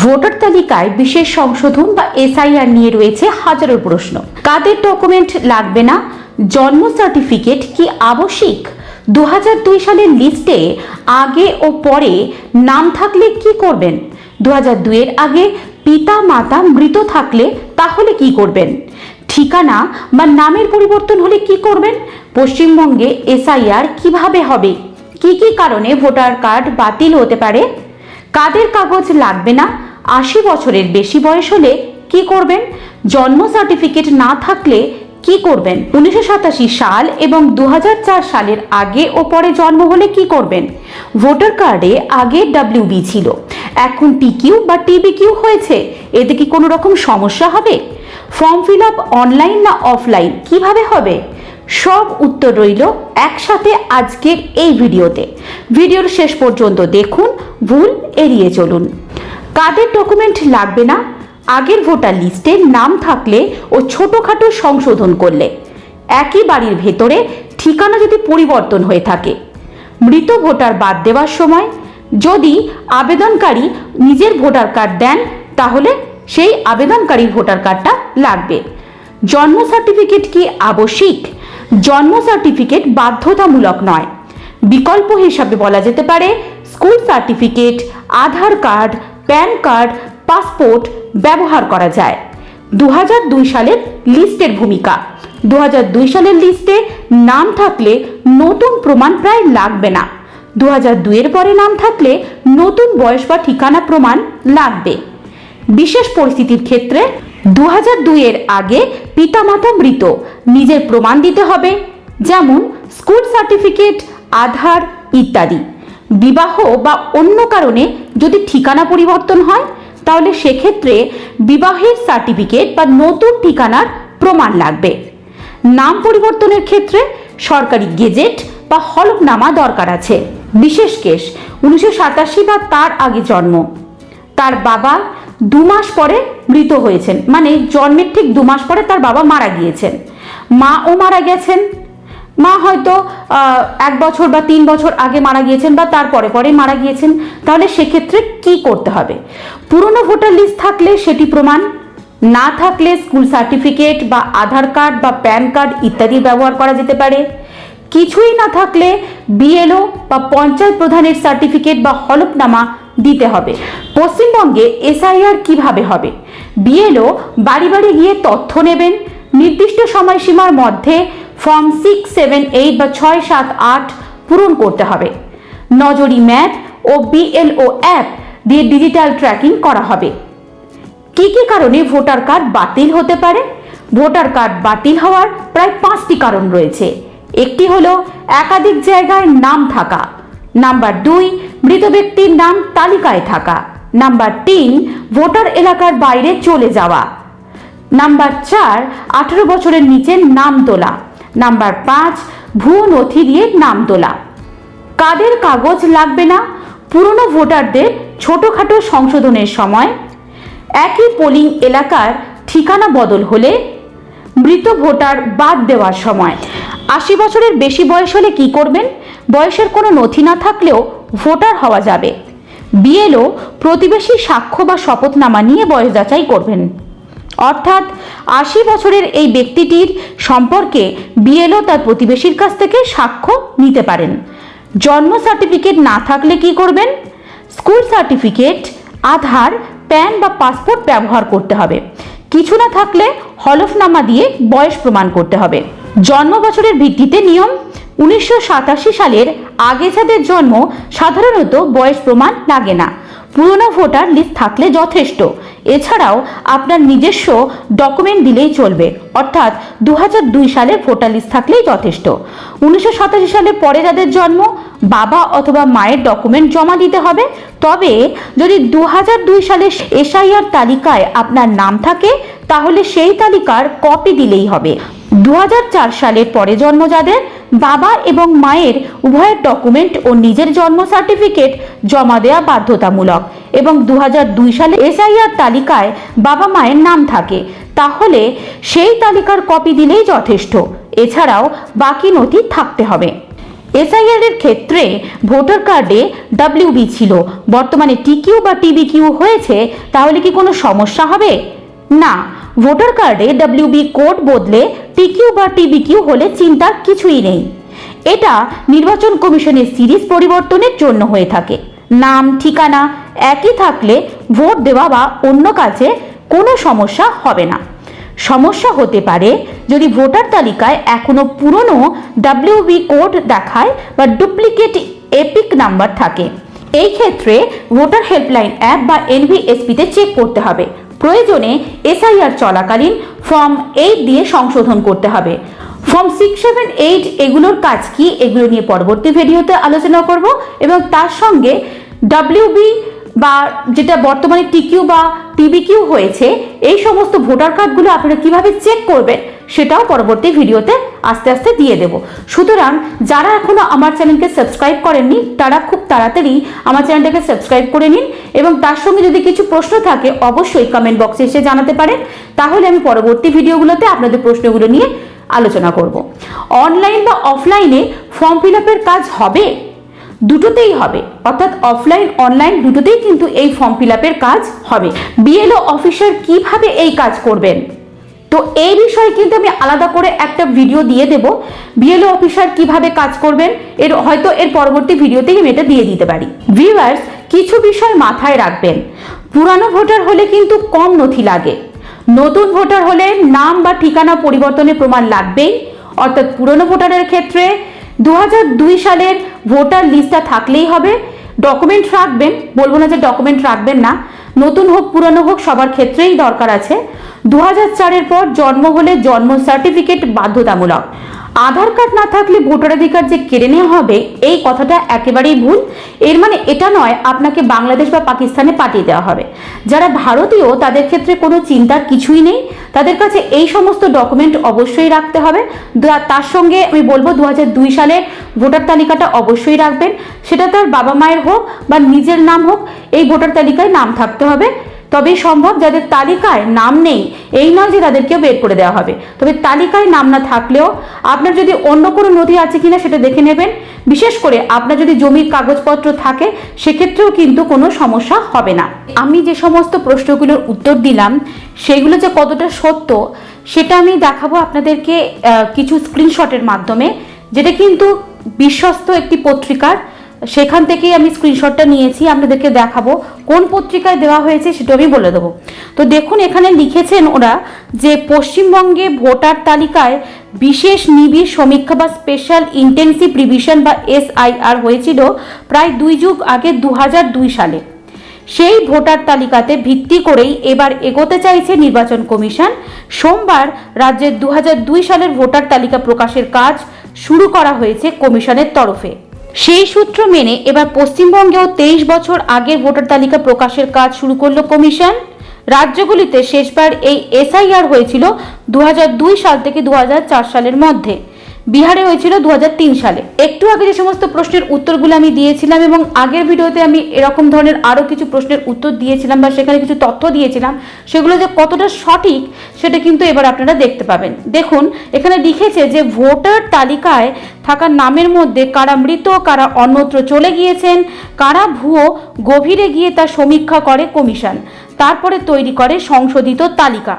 Voter তালিকায় বিশেষ সংশোধন বা এসআইআর নিয়ে রয়েছে হাজারো প্রশ্ন। কাদের ডকুমেন্ট লাগবে না? জন্ম সার্টিফিকেট কি আবশ্যিক? দু সালের লিস্টে আগে ও পরে নাম থাকলে কি করবেন? দু হাজার দুইয়ের আগে পিতা, মাতা মৃত থাকলে তাহলে কি করবেন? ঠিকানা বা নামের পরিবর্তন হলে কি করবেন? পশ্চিমবঙ্গে এসআইআর কীভাবে হবে? কি কি কারণে ভোটার কার্ড বাতিল হতে পারে? কাদের কাগজ লাগবে না? আশি বছরের বেশি বয়স হলে কি করবেন? জন্ম সার্টিফিকেট না থাকলে কি করবেন? উনিশশো সাতাশি সাল এবং দু হাজার চার সালের আগে ও পরে জন্ম হলে কি করবেন? ভোটার কার্ডে আগে ডাব্লিউবি ছিল। এখন টিকিউ বা টিবি কিউ হয়েছে। এতে কি কোনো রকম সমস্যা হবে? ফর্ম ফিল আপ অনলাইন না অফলাইন? কীভাবে হবে? সব উত্তর রইল একসাথে আজকের এই ভিডিওতে। ভিডিওর শেষ পর্যন্ত দেখুন, ভুল এড়িয়ে চলুন। কাদের ডকুমেন্ট লাগবে না? আগের ভোটার লিস্টে নাম থাকলে ও ছোটোখাটো সংশোধন করলে। একই বাড়ির ভেতরে ঠিকানা যদি পরিবর্তন হয়ে থাকে। মৃত ভোটার বাদ দেওয়ার সময় যদি আবেদনকারী নিজের ভোটার কার্ড দেন, তাহলে সেই আবেদনকারী ভোটার কার্ডটা লাগবে। জন্ম সার্টিফিকেট কি আবশ্যিক? জন্ম সার্টিফিকেট বাধ্যতামূলক নয়। বিকল্প হিসাবে বলা যেতে পারে, school certificate, Aadhaar card, PAN card, passport ব্যবহার করা যায়। দু হাজার দুই সালের লিস্টের ভূমিকা। দু হাজার দুই সালের লিস্টে নাম থাকলে নতুন প্রমাণ প্রায় লাগবে না। দু হাজার দুইয়ের পরে নাম থাকলে নতুন বয়স বা ঠিকানা প্রমাণ লাগবে। বিশেষ পরিস্থিতির ক্ষেত্রে দু হাজার দুইয়ের আগে পিতামাতা মৃত। নিজের প্রমাণ দিতে হবে, যেমন স্কুল সার্টিফিকেট, আধার ইত্যাদি। বিবাহ বা অন্য কারণে যদি ঠিকানা পরিবর্তন হয়, তাহলে সেক্ষেত্রে বিবাহের সার্টিফিকেট বা নতুন ঠিকানার প্রমাণ লাগবে। নাম পরিবর্তনের ক্ষেত্রে সরকারি গেজেট বা হলফনামা দরকার আছে। বিশেষ কেস, উনিশশো সাতাশি বা তার আগে জন্ম। তার বাবা দু মাস পরে মৃত হয়েছেন। মানে জন্মের ঠিক দু মাস পরে তার বাবা মারা গিয়েছেন। মা ও মারা গেছেন। মা হয়তো এক বছর বা তিন বছর আগে মারা গিয়েছেন বা তার পরে পরে মারা গিয়েছেন। তাহলে সেক্ষেত্রে কি করতে হবে? পুরনো ভোটার লিস্ট থাকলে সেটি প্রমাণ। না থাকলে স্কুল সার্টিফিকেট বা আধার কার্ড বা প্যান কার্ড ইত্যাদি ব্যবহার করা যেতে পারে। কিছুই না থাকলে বিএলও বা পঞ্চায়েত প্রধানের সার্টিফিকেট বা হলফনামা দিতে হবে। পশ্চিমবঙ্গে এসআইআর কীভাবে হবে? বিএলও বাড়ি বাড়ি গিয়ে তথ্য নেবেন। নির্দিষ্ট সময়সীমার মধ্যে ফর্ম সিক্স সেভেন এইট বা ছয়, সাত, আট পূরণ করতে হবে। নজরি ম্যাপ ও বিএলও অ্যাপ দিয়ে ডিজিটাল ট্র্যাকিং করা হবে। কি কি কারণে ভোটার কার্ড বাতিল হতে পারে? ভোটার কার্ড বাতিল হওয়ার প্রায় পাঁচটি কারণ রয়েছে। একটি হলো একাধিক জায়গায় নাম থাকা। নাম্বার দুই মৃত ব্যক্তির নাম তালিকায় থাকা। নাম্বার তিন, ভোটার এলাকার বাইরে চলে যাওয়া। নাম্বার চার, আঠেরো বছরের নিচে নাম তোলা। নাম্বার পাঁচ, ভুয়ো নথি দিয়ে নাম তোলা। কাদের কাগজ লাগবে না? পুরনো ভোটারদের ছোটোখাটো সংশোধনের সময়। একই পোলিং এলাকার ঠিকানা বদল হলে মৃত ভোটার বাদ দেওয়ার সময়। আশি বছরের বেশি বয়স হলে কি করবেন? বয়সের কোনো নথি না থাকলেও ভোটার হওয়া যাবে। বিএলও প্রতিবেশী সাক্ষ্য বা শপথনামা নিয়ে বয়স যাচাই করবেন। অর্থাৎ আশি বছরের এই ব্যক্তিটির সম্পর্কে বিএলও তার প্রতিবেশীর কাছ থেকে সাক্ষ্য নিতে পারেন। জন্ম সার্টিফিকেট না থাকলে কি করবেন? স্কুল সার্টিফিকেট, আধার, প্যান বা পাসপোর্ট ব্যবহার করতে হবে। কিছু না থাকলে হলফনামা দিয়ে বয়স প্রমাণ করতে হবে। জন্ম বছরের ভিত্তিতে নিয়ম উনিশশো সাতাশি সালের আগে যাদের জন্ম সাধারণত বয়স প্রমাণ লাগে না। পুরনো ভোটার লিস্ট থাকলে যথেষ্ট। এছাড়াও আপনার নিজস্ব ডকুমেন্ট দিলেই চলবে, অর্থাৎ দু সালের ভোটার লিস্ট থাকলেই যথেষ্ট। উনিশশো সাতাশি সালে পরে যাদের জন্ম, বাবা অথবা মায়ের ডকুমেন্ট জমা দিতে হবে। তবে যদি দু সালের এসআইআর তালিকায় আপনার নাম থাকে তাহলে সেই তালিকার কপি দিলেই হবে। দু হাজার চার সালের পরে জন্ম যাদের বাবা এবং মায়ের উভয়ের ডকুমেন্ট ও নিজের জন্ম সার্টিফিকেট জমা দেওয়া বাধ্যতামূলক এবং দু হাজার দুই সালে এসআইআর তালিকায় বাবা মায়ের নাম থাকে। তাহলে সেই তালিকার কপি দিলেই যথেষ্ট। এছাড়াও বাকি নথি থাকতে হবে। এসআইআর এর ক্ষেত্রে ভোটার কার্ডে ডাব্লিউবি ছিল। বর্তমানে টিকিউ বা টিবিকিউ হয়েছে। তাহলে কি কোনো সমস্যা হবে? না, ভোটার কার্ডে ডাব্লিউবি কোড বদলে টিকিউ বা টিবিকিউ হলে চিন্তার কিছুই নেই। এটা নির্বাচন কমিশনের সিরিজ পরিবর্তনের জন্য হয়ে থাকে। নাম, ঠিকানা একই থাকলে ভোট দেওয়া বা অন্য কাজে কোনো সমস্যা হবে না। সমস্যা হতে পারে যদি ভোটার তালিকায় এখনও পুরনো ডাব্লিউবি কোড দেখায় বা ডুপ্লিকেট এপিক নাম্বার থাকে। এই ক্ষেত্রে ভোটার হেল্পলাইন অ্যাপ বা এনভিএসপিতে চেক করতে হবে। প্রয়োজনে এসআইআর চলাকালীন ফর্ম এইট দিয়ে সংশোধন করতে হবে। ফর্ম সিক্স সেভেন এইট এগুলোর কাজ কি এগুলো নিয়ে পরবর্তী ভিডিওতে আলোচনা করব এবং তার সঙ্গে ডাব্লিউবি বা যেটা বর্তমানে টিকিউ বা টিবিকিউ হয়েছে, এই সমস্ত ভোটার কার্ডগুলো আপনারা কীভাবে চেক করবেন সেটাও পরবর্তী ভিডিওতে আস্তে আস্তে দিয়ে দেব। সুতরাং যারা এখনও আমার চ্যানেলকে সাবস্ক্রাইব করেননি, তারা খুব তাড়াতাড়ি আমার চ্যানেলটাকে সাবস্ক্রাইব করে নিন এবং তার সঙ্গে যদি কিছু প্রশ্ন থাকে, অবশ্যই কমেন্ট বক্সে এসে জানাতে পারেন। তাহলে আমি পরবর্তী ভিডিওগুলোতে আপনাদের প্রশ্নগুলো নিয়ে আলোচনা করব। অনলাইন বা অফলাইনে ফর্ম ফিল কাজ হবে? দুটোতেই হবে। অর্থাৎ অফলাইন অনলাইন দুটোতেই কিন্তু এই ফর্ম ফিল কাজ হবে। বিএলও অফিসার কীভাবে এই কাজ করবেন? তো এই বিষয়ে কিন্তু আমি আলাদা করে একটা ভিডিও দিয়ে দেব। বিএলও অফিসার কীভাবে কাজ করবেন? এর হয়তো এর পরবর্তী ভিডিওতেই আমি এটা দিয়ে দিতে পারি। ভিউয়ার্স কিছু বিষয় মাথায় রাখবেন। পুরানো ভোটার হলে কিন্তু কম নথি লাগে। নতুন ভোটার হলে নাম বা ঠিকানা পরিবর্তনের প্রমাণ লাগবেই। অর্থাৎ পুরনো ভোটারের ক্ষেত্রে দু হাজার দুই সালের ভোটার লিস্টটা থাকলেই হবে। ডকুমেন্ট রাখবেন, বলব না যে ডকুমেন্ট রাখবেন না। নতুন হোক, পুরনো হোক, সবার ক্ষেত্রেই দরকার আছে। দু চারের পর জন্ম হলে জন্ম সার্টিফিকেট বাধ্যতামূলক। আধার কার্ড না থাকলে ভোটাধিকার যে কেড়ে নেওয়া হবে, এই কথাটা একেবারেই ভুল। এর মানে এটা নয়, আপনাকে বাংলাদেশ বা পাকিস্তানে পাঠিয়ে দেওয়া হবে। যারা ভারতীয়, তাদের ক্ষেত্রে কোনো চিন্তার কিছুই নেই। তাদের কাছে এই সমস্ত ডকুমেন্ট অবশ্যই রাখতে হবে। তার সঙ্গে আমি বলব দু হাজার দুই সালের ভোটার তালিকাটা অবশ্যই রাখবেন। সেটা তার বাবা মায়ের হোক বা নিজের নাম হোক, এই ভোটার তালিকায় নাম থাকতে হবে। তবেই সম্ভব যাদের তালিকায় নাম নেই, এই নয় যে তাদেরকেও বের করে দেওয়া হবে। তবে তালিকায় নাম না থাকলেও আপনার যদি অন্য কোনো নথি আছে কিনা সেটা দেখে নেবেন। বিশেষ করে আপনার যদি জমির কাগজপত্র থাকে, সেক্ষেত্রেও কিন্তু কোনো সমস্যা হবে না। আমি যে সমস্ত প্রশ্নগুলোর উত্তর দিলাম, সেগুলো যে কতটা সত্য, সেটা আমি দেখাবো আপনাদেরকে কিছু স্ক্রিনশটের মাধ্যমে, যেটা কিন্তু বিশ্বস্ত একটি পত্রিকার সেখান থেকেই আমি স্ক্রিনশটটা নিয়েছি, আপনাদেরকে দেখাবো কোন পত্রিকায় দেওয়া হয়েছে সেটা আমি বলে দেবো। তো দেখুন, এখানে লিখেছেন ওরা যে পশ্চিমবঙ্গে ভোটার তালিকায় বিশেষ নিবিড় সমীক্ষা বা স্পেশাল ইন্টেন্সিভ রিভিশন বা এসআইআর হয়েছিল প্রায় দুই যুগ আগে দু সালে। সেই ভোটার তালিকাতে ভিত্তি করেই এবার এগোতে চাইছে নির্বাচন কমিশন। সোমবার রাজ্যের দু হাজার দুই সালের ভোটার তালিকা প্রকাশের কাজ শুরু করা হয়েছে কমিশনের তরফে। সেই সূত্র মেনে এবার পশ্চিমবঙ্গেও তেইশ বছর আগের ভোটার তালিকা প্রকাশের কাজ শুরু করল কমিশন। রাজ্যগুলিতে শেষবার এই এসআইআর হয়েছিল দু হাজার দুই সাল থেকে দু হাজার চার সালের মধ্যে। বিহারে হয়েছিল দু হাজার তিন সালে। একটু আগে যে সমস্ত প্রশ্নের উত্তরগুলো আমি দিয়েছিলাম এবং আগের ভিডিওতে আমি এরকম ধরনের আরও কিছু প্রশ্নের উত্তর দিয়েছিলাম বা সেখানে কিছু তথ্য দিয়েছিলাম, সেগুলো যে কতটা সঠিক সেটা কিন্তু এবার আপনারা দেখতে পাবেন। দেখুন, এখানে লিখেছে যে ভোটার তালিকায় থাকা নামের মধ্যে কারা মৃত, কারা অন্যত্র চলে গিয়েছেন, কারা ভুয়ো গভীরে গিয়ে তা সমীক্ষা করে কমিশন, তারপরে তৈরি করে সংশোধিত তালিকা।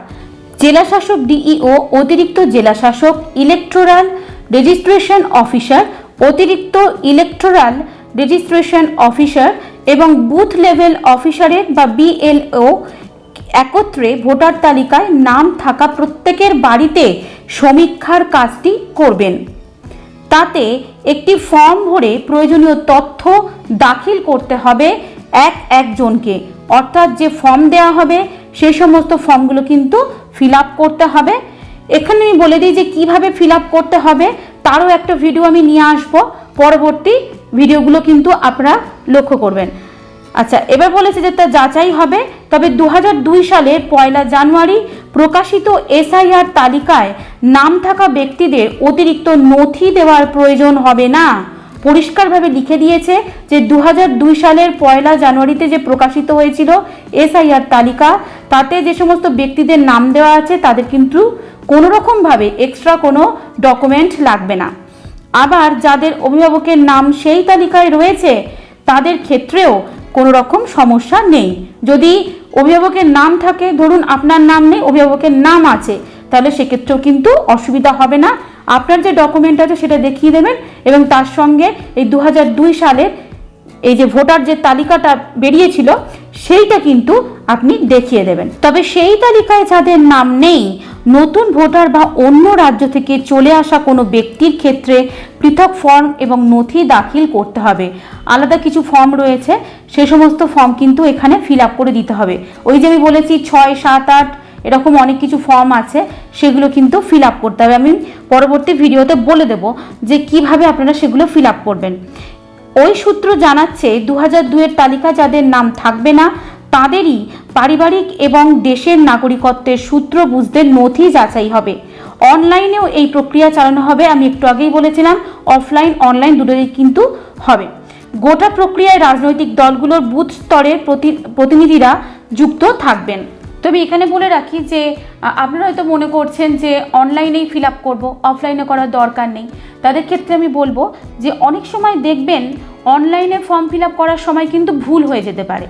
জেলাশাসক, ডিইও, অতিরিক্ত জেলাশাসক, ইলেকটোরাল রেজিস্ট্রেশন অফিসার, অতিরিক্ত ইলেকটোরাল রেজিস্ট্রেশন অফিসার এবং বুথ লেভেল অফিসারের বা বিএলও একত্রে ভোটার তালিকায় নাম থাকা প্রত্যেকের বাড়িতে সমীক্ষার কাজটি করবেন। তাতে একটি ফর্ম ভরে প্রয়োজনীয় তথ্য দাখিল করতে হবে এক একজনকে। অর্থাৎ যে ফর্ম দেওয়া হবে সেই সমস্ত ফর্মগুলো কিন্তু ফিল করতে হবে। এখানে আমি বলে দিই যে কীভাবে ফিল আপ করতে হবে, তারও একটা ভিডিও আমি নিয়ে আসব। পরবর্তী ভিডিওগুলো কিন্তু আপনারা লক্ষ্য করবেন। আচ্ছা এবার বলেছে যে তা যাচাই হবে, তবে দু হাজার দুই সালে পয়লা জানুয়ারি প্রকাশিত এসআইআর তালিকায় নাম থাকা ব্যক্তিদের অতিরিক্ত নথি দেওয়ার প্রয়োজন হবে না। পরিষ্কারভাবে লিখে দিয়েছে যে দু হাজার দুই সালের পয়লা জানুয়ারিতে যে প্রকাশিত হয়েছিল এসআইআর তালিকা, তাতে যে সমস্ত ব্যক্তিদের নাম দেওয়া আছে তাদের কিন্তু কোনো রকমভাবে এক্সট্রা কোনো ডকুমেন্ট লাগবে না। আবার যাদের অভিভাবকের নাম সেই তালিকায় রয়েছে, তাদের ক্ষেত্রেও কোনো রকম সমস্যা নেই। যদি অভিভাবকের নাম থাকে, ধরুন আপনার নাম নেই, অভিভাবকের নাম আছে, তাহলে সেক্ষেত্রেও কিন্তু অসুবিধা হবে না। আপনার যে ডকুমেন্ট আছে সেটা দেখিয়ে দেবেন এবং তার সঙ্গে এই দু হাজার দুই সালের এই যে ভোটার যে তালিকাটা বেরিয়েছিল, সেইটা কিন্তু আপনি দেখিয়ে দেবেন। তবে সেই তালিকায় যাদের নাম নেই, নতুন ভোটার বা অন্য রাজ্য থেকে চলে আসা কোনো ব্যক্তির ক্ষেত্রে পৃথক ফর্ম এবং নথি দাখিল করতে হবে। আলাদা কিছু ফর্ম রয়েছে সেই সমস্ত ফর্ম কিন্তু এখানে ফিল আপ করে দিতে হবে। ওই যে আমি বলেছি ছয়, সাত, আট এরকম অনেক কিছু ফর্ম আছে, সেগুলো কিন্তু ফিল আপ করতে হবে। আমি পরবর্তী ভিডিওতে বলে দেব যে কীভাবে আপনারা সেগুলো ফিল আপ করবেন। ওই সূত্র জানাচ্ছে দু হাজার দুয়ের তালিকা যাদের নাম থাকবে না, তাদেরই পারিবারিক এবং দেশের নাগরিকত্বের সূত্র বুঝতে নথি যাচাই হবে। অনলাইনেও এই প্রক্রিয়া চালানো হবে। আমি একটু আগেই বলেছিলাম অফলাইন অনলাইন দুটোই কিন্তু হবে। গোটা প্রক্রিয়ায় রাজনৈতিক দলগুলোর বুথ স্তরের প্রতি- প্রতিনিধিরা যুক্ত থাকবেন। তবে এখানে বলে রাখি যে আপনারা হয়তো মনে করছেন যে অনলাইনেই ফিল আপ করব, অফলাইনে করার দরকার নেই। তাদের ক্ষেত্রে আমি বলব যে অনেক সময় দেখবেন অনলাইনে ফর্ম ফিল আপ করার সময় কিন্তু ভুল হয়ে যেতে পারে।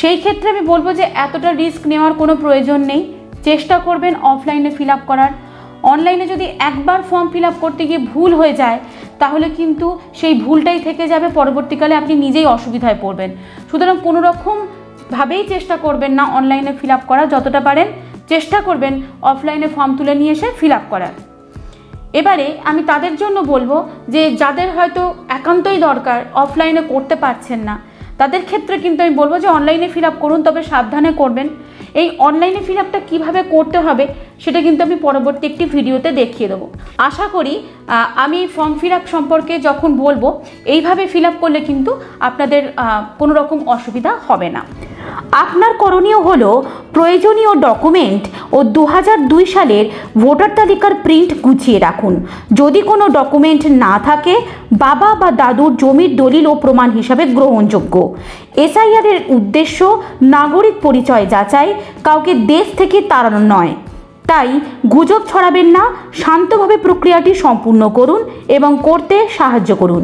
সেই ক্ষেত্রে আমি বলব যে এতটা রিস্ক নেওয়ার কোনো প্রয়োজন নেই। চেষ্টা করবেন অফলাইনে ফিল আপ করার। অনলাইনে যদি একবার ফর্ম ফিল আপ করতে গিয়ে ভুল হয়ে যায়, তাহলে কিন্তু সেই ভুলটাই থেকে যাবে, পরবর্তীকালে আপনি নিজেই অসুবিধায় পড়বেন। সুতরাং কোনো রকম ভাবেই চেষ্টা করবেন না অনলাইনে ফিল আপ করা, যতটা পারেন চেষ্টা করবেন অফলাইনে ফর্ম তুলে নিয়ে এসে ফিল আপ করার। এবারে আমি তাদের জন্য বলব যে যাদের হয়তো একান্তই দরকার অফলাইনে করতে পারছেন না, তাদের ক্ষেত্রে কিন্তু আমি বলব যে অনলাইনে ফিল আপ করুন, তবে সাবধানে করবেন। এই অনলাইনে ফিল আপটা কীভাবে করতে হবে সেটা কিন্তু আমি পরবর্তী একটি ভিডিওতে দেখিয়ে দেবো। আশা করি আমি ফর্ম ফিল আপ সম্পর্কে যখন বলব, এইভাবে ফিল আপ করলে কিন্তু আপনাদের কোনো রকম অসুবিধা হবে না। আপনার করণীয় হলো প্রয়োজনীয় ডকুমেন্ট ও দু দুই সালের ভোটার তালিকার প্রিন্ট গুছিয়ে রাখুন। যদি কোনো ডকুমেন্ট না থাকে, বাবা বা দাদুর জমির দলিল ও প্রমাণ হিসাবে গ্রহণযোগ্য। এসআইআর এর উদ্দেশ্য নাগরিক পরিচয় যাচাই, কাউকে দেশ থেকে তাড়ানো নয়। তাই গুজব ছড়াবেন না, শান্তভাবে প্রক্রিয়াটি সম্পূর্ণ করুন এবং করতে সাহায্য করুন।